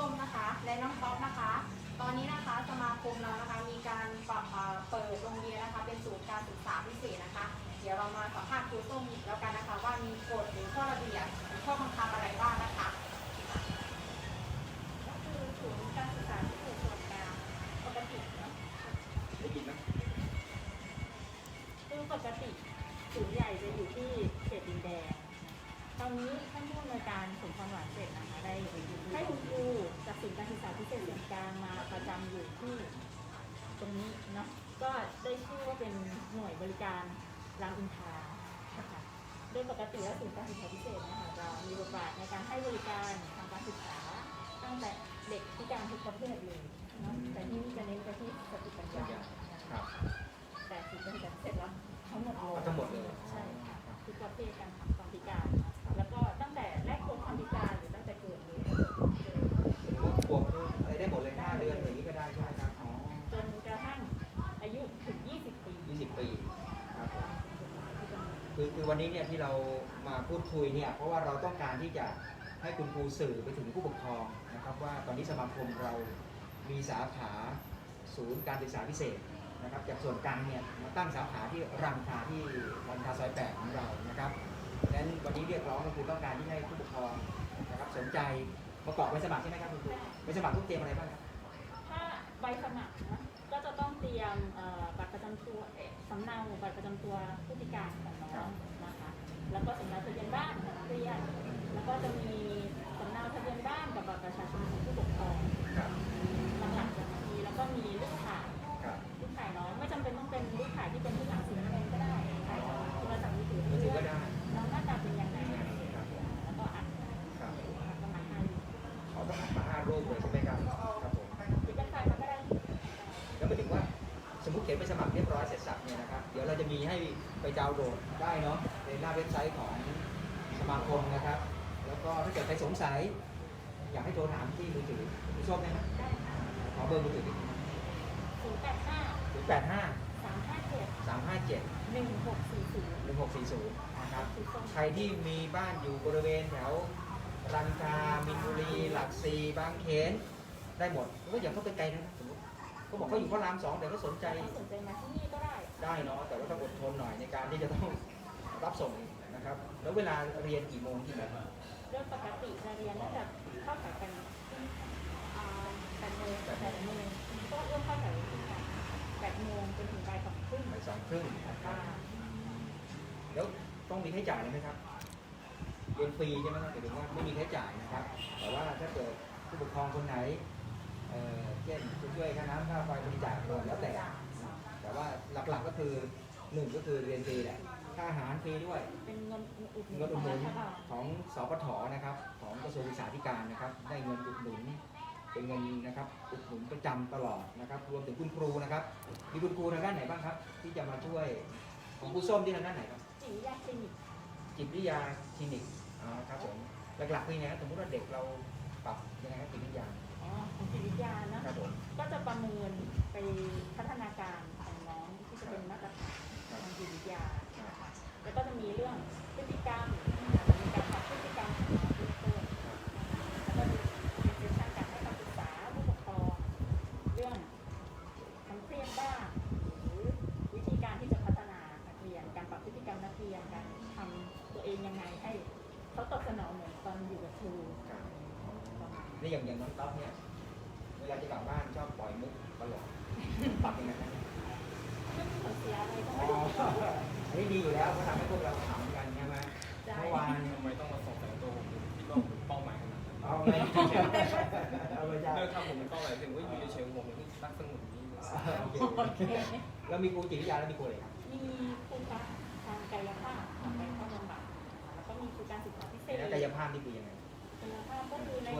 ส้มนะคะ และน้องป๊อปนะคะ ตอนนี้นะคะสมาคมเรานะคะมีการปรับเอ่อเปิดโรงเรียนนะคะ เป็นศูนย์การศึกษาพิเศษนะคะ เดี๋ยวเรามาสัมภาษณ์ครูส้มแล้วกันนะคะ ว่ามีกฎหรือข้อระเบียบหรือข้อบังคับอะไรบ้างนะคะก็คือศูนย์การศึกษาพิเศษส่วนกลางปกติเนอะได้ยินไหมคือปกติศูนย์ใหญ่จะอยู่ที่เขตดินแดง ตอนนี้ท่านผู้อำนวยการสมพรหวานเสร็จนะคะได้ให้คุณครูจากศูนย์การศึกษาพิเศษส่วนกลางมาประจำอยู่ที่ตรงนี้เนาะก็ได้ชื่อว่าเป็นหน่วยบริการรามอินทราค่ะโดยปกติแล้วศูนย์การศึกษาพิเศษนะคะจะมีบทบาทในการให้บริการทางการศึกษา ตั้งแต่เด็กพิการทุกประเภทเลยเนาะแต่ที่นี่จะเน้นไปที่สติปัญญา ครับ แต่ศูนย์การศึกษาพิเศษ ปีครับผมคือคือวันนี้เนี่ยที่เรามาพูดคุยเนี่ยเพราะว่าเราต้องการที่จะให้คุณครูสื่อไปถึงผู้ปกครองนะครับ ว่าตอนนี้สมาคมเรามีสาขาศูนย์การศึกษาพิเศษนะครับจากส่วนกลางเนี่ยมาตั้งสาขาที่รามอินทราที่รามอินทาซอยแปดของเรานะครับดังนั้นวันนี้เรียกร้องก็คือต้องการที่ให้ผู้ปกครองนะครับสนใจประกอบใบสมัครใช่ไหมครับคุณครูใบสมัครต้องเตรียมอะไรบ้างครับถ้าใบสมัครนะก็จะต้องเตรียมเอ่อบัำเนาบัตรประจำตัวผู้พิการของน้องนะคะ แล้วก็สำเนาทะเบียนบ้านของนักเรียนแล้วก็จะมีสำเนาทะเบียนบ้านกับบัตรประชาชน สมมติเขียนไปสมัครเรียบร้อยเสร็จสับเนี่ยนะครับ เดี๋ยวเราจะมีให้ไปดาวน์โหลดได้เนาะในหน้าเว็บไซต์ของสมาคมนะครับ แล้วก็ถ้าเกิดใครสงสัย อยากให้โทรถามที่มือถือคุณส้มได้ไหมได้ค่ะขอเบอร์มือถือศูนย์แปดห้าศูนย์แปดห้าสามห้าเจ็ดสามห้าเจ็ดหนึ่งหกสี่ศูนย์หนึ่งหกสี่ศูนย์นะครับคือส้มใครที่มีบ้านอยู่บริเวณแถวรันทรามินบุรี หลักสี่บางเขนได้หมดก็อย่าเข้าไปไกลนะครับ สมมติเขาบอกเขาอยู่พระรามสองแต่เขาสนใจถ้าสนใจมาที่นี่ก็ได้ได้เนาะแต่ว่าต้องอดทนหน่อยในการที่จะต้องรับส่งนะครับ แล้วเวลาเรียนกี่โมงกี่โมงเรื่องปกติจะเรียนน่าจะเข้าแถวกันอ่าแปดโมงแปดโมงก็เริ่มเข้าแถวที่แปดโมงจนถึงบ่ายสองครึ่งบ่ายสองครึ่งนะครับอ่าแล้วต้องมีค่าใช้จ่ายไหมครับเรียนฟรีใช่ไหมครับหมายถึงว่าไม่มีค่าใช้จ่ายนะครับ แต่ว่าถ้าเกิดผู้ปกครองคนไหนเอ่อเช่นช่วยค่าน้ำค่าไฟบริจาคก็แล้วแต่ แต่ว่าหลักๆก็คือหนึ่งก็คือเรียนฟรีแหละค่าอาหารฟรีด้วย เป็นเงินอุดหนุเงินนอุขดองหนุรันฐบาลของสปทนะครับ ของกระทรวงศึกษาธิการนะครับ ได้เงินอุดหนุน เป็นเงินนะครับอุดหนุนประจำตลอดนะครับ รวมถึงคุณครูนะครับมีคุณครูทางด้านไหนบ้างครับ ที่จะมาช่วยของครูส้มที่ทางด้านไหนครับ จิตวิทยาคลินิกจิตวิทยาคลินิกอ๋อครับผมหลักๆคือยังไงครับสมมติว่าเด็กเราปรับยังไงครับจิตวิทยา นี่อย่างอย่างน้องต๊อบเนี่ยเวลาจะกลับบ้านชอบปล่อยมุกตลกปรับยังไงครับไม่มีผลเสียอะไรก็อ๋ไม่อได้อันนี้ดีอยู่แล้วเขาทำให้พวกเราขำกันใช่ไหมได้เมื่อวานทำไมต้องมาสงสัยตัวผมผมคิดว่าผมเป็นเป้าหมายขนาดนั้นเอาไงเอาไปจ้าเลิกทำผมเป็นเป้าหมายถึงว่าอยู่เฉยๆผมเป็นรักสงบนี้โอเคโอเคแล้วมีครูจิตวิทยาแล้วมีครูอะไรครับมีครูการทางกายภาพทางกายภาพบำบัดแล้วก็มีครูการศึกษาพิเศษแล้วกายภาพนี่คือยังไงกายภาพก็คือในช่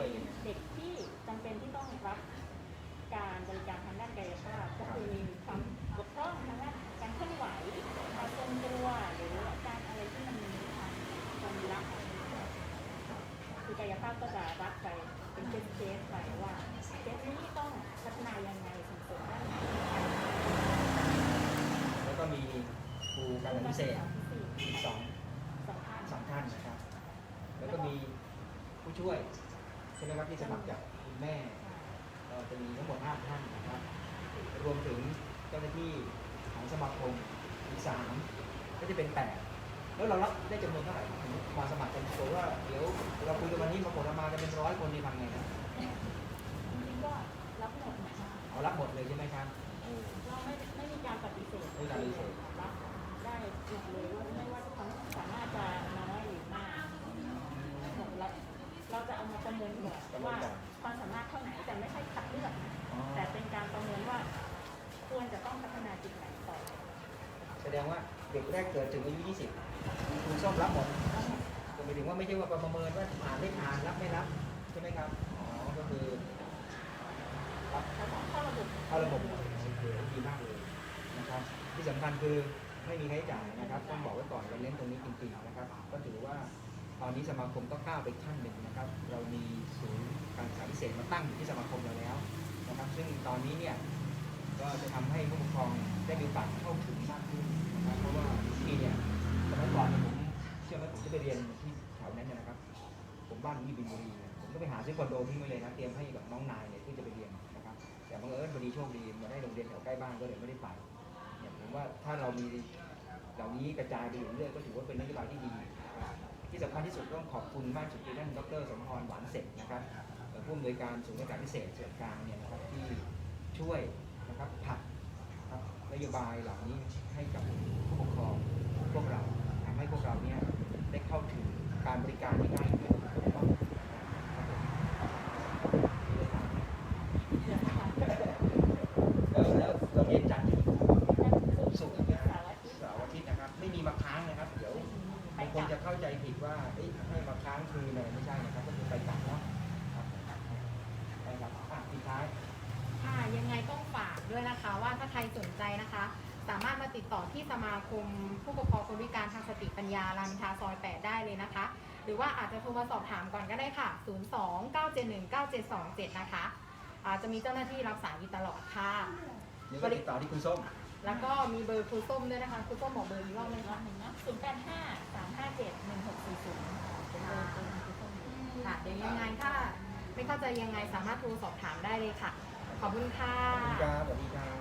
วย จะรับไปเป็นเคสๆไปว่าเคสนี้ต้องพัฒนายังไงส่งเสริมด้านไหนแล้วก็มีครูการพิเศษอีกสองสองท่านสองท่านนะครับ แล้วก็มีผู้ช่วยช่ไหมครับที่สมัครจากคุณแม่จะมีทั้งหมด5ท่านนะครับ รวมถึงเจ้าหน้าที่ของสมาคมอีกสามก็จะเป็นแปดแล้วเรารับได้จำนวนเท่าไหร่มาสมัครกันโว่าเดี๋ยวเรา ประเมินก่อนว่าความสามารถเท่าไหนแต่ไม่ใช่คัดเลือกอ๋อแต่เป็นการประเมินว่า ควรจะต้องพัฒนาจุดไหนต่อแสดงว่าเด็กแรกเกิดถึงอายุ 20 คุณส้มรับหมดก็หมายถึงว่าไม่ใช่ว่าประเมินว่าผ่านไม่ผ่านรับไม่รับใช่ไหมครับ อ๋อ ก็คือรับเราต้องเข้าระบบเข้าระบบหมดโอเคดีมากเลยนะครับ ที่สำคัญคือไม่มีค่าใช้จ่ายนะครับ ต้องบอกไว้ก่อนเราเน้นตรงนี้จริงๆนะครับ ก็ถือว่า ตอนนี้สมาคมก็ก้าวไปขั้นหนึ่งนะครับ เรามีศูนย์การศึกษาพิเศษมาตั้งอยู่ที่สมาคมเราแล้วนะครับ ซึ่งตอนนี้เนี่ยก็จะทำให้ผู้ปกครองได้มีโอกาสเข้าถึงมากขึ้นนะครับ เพราะว่าที่เนี่ยสมัยก่อนเนี่ยผมเชื่อไหมผมจะไปเรียนที่แถวนั้นนะครับ ผมบ้านอยู่บินบุรีเนี่ยผมก็ไปหาซื้อคอนโดทิ้งไว้เลยนะเตรียมให้กับน้องนายเนี่ยที่จะไปเรียนนะครับ แต่บังเอิญพอดีโชคดีมาได้โรงเรียนแถวใกล้บ้านก็เลยไม่ได้ไปเนี่ยผมว่าถ้าเรามีเหล่านี้กระจายไปอยู่เรื่อยก็ถือว่าเป็นนโยบายที่ดี ที่สำคัญที่สุดต้องขอบคุณมากสุดคือท่านดรสมพรหวานเสร็จนะครับผู้อำนวยการศูนย์การศึการพิเศษส่วนกลางเนี่ยนะครับที่ช่วยนะครับผลักครับนโยบายเหล่านี้ให้กับผู้ปกครองพวกเราทำให้พวกเราเนี่ยได้เข้าถึงการบริการที่ง่ายขึ้นนะครับผม เดือนนะคะ แล้วแล้วเราเรียนจันทร์ถึงศุกร์นะ เสาร์อาทิตย์ เสาร์อาทิตย์นะครับ ไม่มีมาค้างนะครับ เดี๋ยว ไป บาง คกนลับจะเข้าใจผิดว่าเอ้ยให้มาค้างคืนเลยไม่ใช่นะครับ ก็คือไปกลับเนาะครับไปครับอะปิดท้ายค่ะยังไงต้องฝากด้วยนะคะ ว่าถ้าใครสนใจนะคะ สามารถมาติดต่อที่สมาคมผู้ปกครองคนพิการทางสติปัญญารามอินทราซอย 8 ได้เลยนะคะ หรือว่าอาจจะโทรมาสอบถามก่อนก็ได้ค่ะ 02 971 9727 นะคะอาจะมีเจ้าหน้าที่รับสายอยู่ตลอดค่ะ เดี๋ยวก็ติดต่อที่คุณส้ม แล้วก็มีเบอร์ครูส้มด้วยนะคะครูส้มบอกเบอร์อีกรอบหนึนึ่งงรอค่ะบหนึ่งนะศูนย์แปดห้าสามห้าเจ็ดหนึ่งหกสี่ศูนย์เป็นเบอร์เบอร์ที่ต้องค่ะเดี๋ยวยังไงถ้าไม่เข้าใจยังไงสามารถโทรสอบถามได้เลยค่ะ ขอบคุณค่ะขอบคุณครับสวัสดีครับ